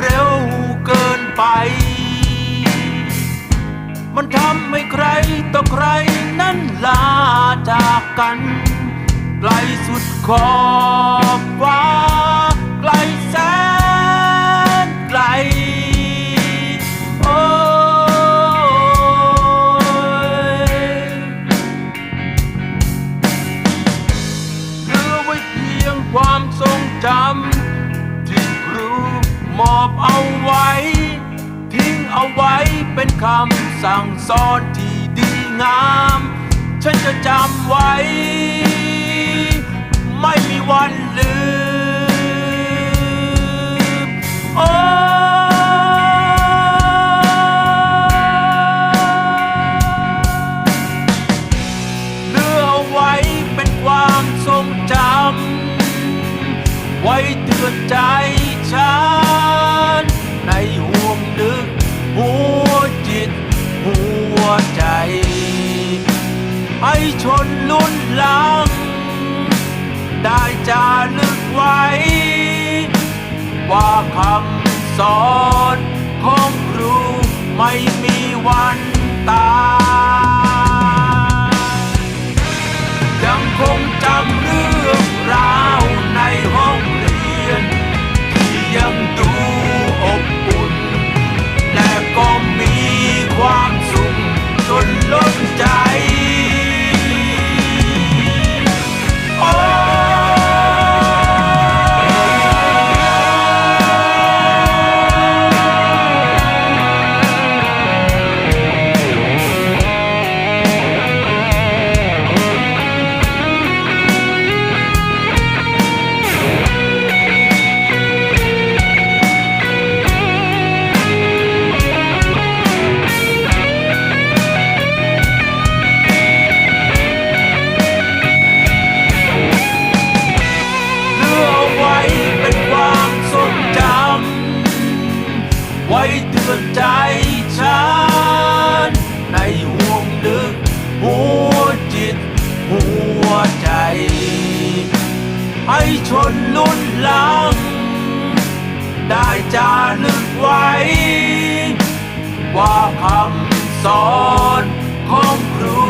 เร็วเกินไป มันทำให้ใครต่อใครนั้นลาจากกันไกลสุดขอบฟ้าไกลแสนไกลเหลือไว้เพียงความทรงจำ มอบเอาไว้ ทิ้งเอาไว้เป็นคำสั่งสอนที่ดีงาม ฉันจะจำไว้ ไม่มีวันลืม ได้จารึกไว้ ว่าคำสอนของครูไม่มีวันตาย ได้จารึกไว้ ว่าคำสอนของครู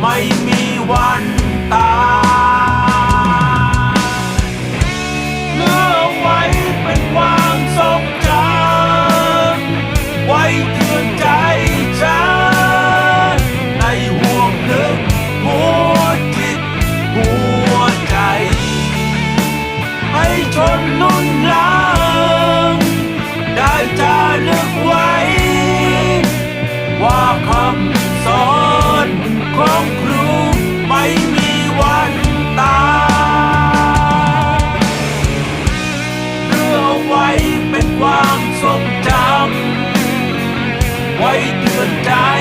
ไม่มีวัน fight the die.